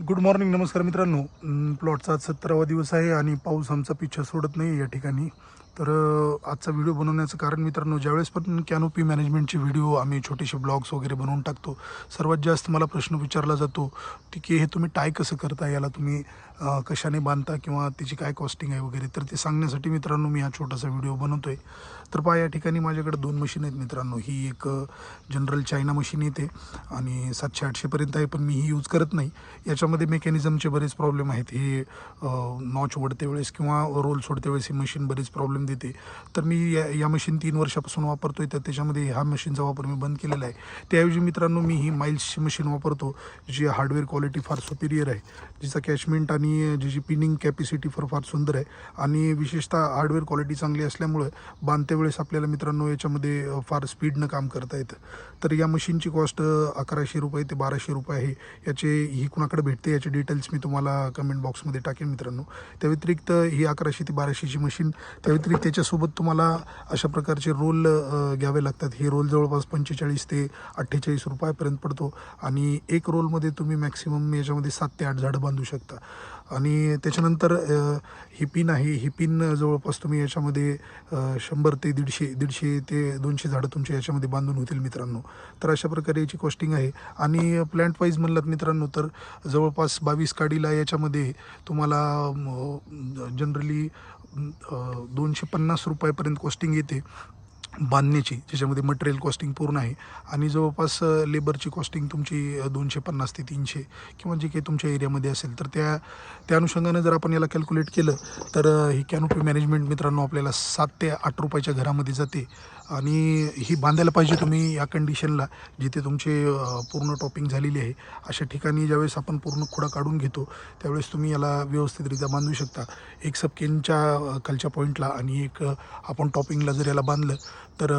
Good morning नमस्कार मित्रांनो. प्लॉटचा आज सत्तरावा दिवस आहे आणि पाऊस आमचा पिच्छा सोडत नाही या ठिकाणी. तर आजचा व्हिडिओ बनवण्याचं कारण मित्रांनो ज्यावेळेस पण कॅनोपी मॅनेजमेंटचे व्हिडिओ आम्ही छोटेसे ब्लॉग्स वगैरे बनवून टाकतो सर्वात जास्त मला प्रश्न विचारला जातो की की हे तुम्ही टाय कसं करता? याला तुम्ही कशाने बांधता किंवा त्याची काय कॉस्टिंग आहे वगैरे? तर ते सांगण्यासाठी मित्रांनो मी हा छोटासा व्हिडिओ बनवतो आहे तर पहा या ठिकाणी माझ्याकडे दोन मशीन आहेत मित्रांनो. ही एक जनरल चायना मशीन येते आणि सातशे आठशेपर्यंत आहे पण मी ही यूज करत नाही. याच्यामध्ये मेकॅनिझमचे बरेच प्रॉब्लेम आहेत. हे नॉच ओढते वेळेस किंवा रोल सोडते वेळेस ही मशीन बरेच प्रॉब्लेम देते. तर मी या या मशीन तीन वर्षापासून वापरतोय. तर त्याच्यामध्ये ह्या मशीनचा वापर मी बंद केलेला आहे. त्याऐवजी मित्रांनो मी ही माईल्सची मशीन वापरतो जी हार्डवेअर क्वालिटी फार सुपिरियर आहे. जिचा कॅशमेंट आणि जिची पिनिंग कॅपॅसिटी फार फार सुंदर आहे. आणि विशेषतः हार्डवेअर क्वालिटी चांगली असल्यामुळे बांधते वेळेस आपल्याला मित्रांनो याच्यामध्ये फार स्पीडनं काम करता येतं. तर या मशीनची कॉस्ट अकराशे रुपये ते बाराशे रुपये आहे. याचे ही कुणाकडे भेटते याचे डिटेल्स मी तुम्हाला कमेंट बॉक्समध्ये टाकेन मित्रांनो. त्या व्यतिरिक्त ही अकराशे ते बाराशेची मशीन त्या व्यतिरिक्त त्याच्यासोबत तुम्हाला अशा प्रकारचे रोल घ्यावे लागतात. हे रोल जवळपास पंचेचाळीस ते अठ्ठेचाळीस रुपयापर्यंत पडतो आणि एक रोलमध्ये तुम्ही मॅक्सिमम याच्यामध्ये सात ते आठ झाडं बांधू शकता. आणि त्याच्यानंतर ही पिन आहे. ही पिन जवळपास तुम्ही याच्यामध्ये शंभर ते दीडशे दीडशे ते दोनशे झाडं तुमच्या याच्यामध्ये बांधून होतील मित्रांनो. तर अशा प्रकारे याची कॉस्टिंग आहे. आणि प्लॅन्ट वाईज म्हणलात मित्रांनो तर जवळपास बावीस काडीला याच्यामध्ये तुम्हाला जनरली दोनशे पन्नास रुपयापर्यंत कॉस्टिंग येते. बांधण्याची ज्याच्यामध्ये मटेरियल कॉस्टिंग पूर्ण आहे. आणि जवळपास लेबरची कॉस्टिंग तुमची दोनशे पन्नास ते तीनशे किंवा जे काही तुमच्या एरियामध्ये असेल तर त्या त्या अनुषंगानं जर आपण याला कॅल्क्युलेट केलं तर ही कॅनोपी मॅनेजमेंट मित्रांनो आपल्याला सात ते आठ रुपयाच्या घरामध्ये जाते. आणि ही बांधायला पाहिजे तुम्ही या कंडिशनला जिथे तुमचे पूर्ण टॉपिंग झालेली आहे. अशा ठिकाणी ज्यावेळेस आपण पूर्ण खुडा काढून घेतो त्यावेळेस तुम्ही याला व्यवस्थितरित्या बांधू शकता. एक सबकेनच्या खालच्या पॉईंटला आणि एक आपण टॉपिंगला जर याला बांधलं तर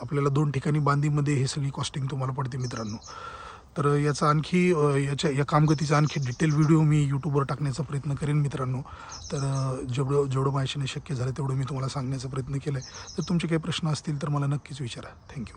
आपल्याला दोन ठिकाणी बांधीमध्ये हे सगळी कॉस्टिंग तुम्हाला पडते मित्रांनो. तर याचा आणखी याच्या या कामगतीचा आणखी डिटेल व्हिडिओ मी यूट्यूबवर टाकण्याचा प्रयत्न करेन मित्रांनो. तर जेवढं जेवढं माझ्याने शक्य झालं तेवढं मी तुम्हाला सांगण्याचा प्रयत्न केला आहे तर तुमचे काही प्रश्न असतील तर मला नक्कीच विचारा. थँक्यू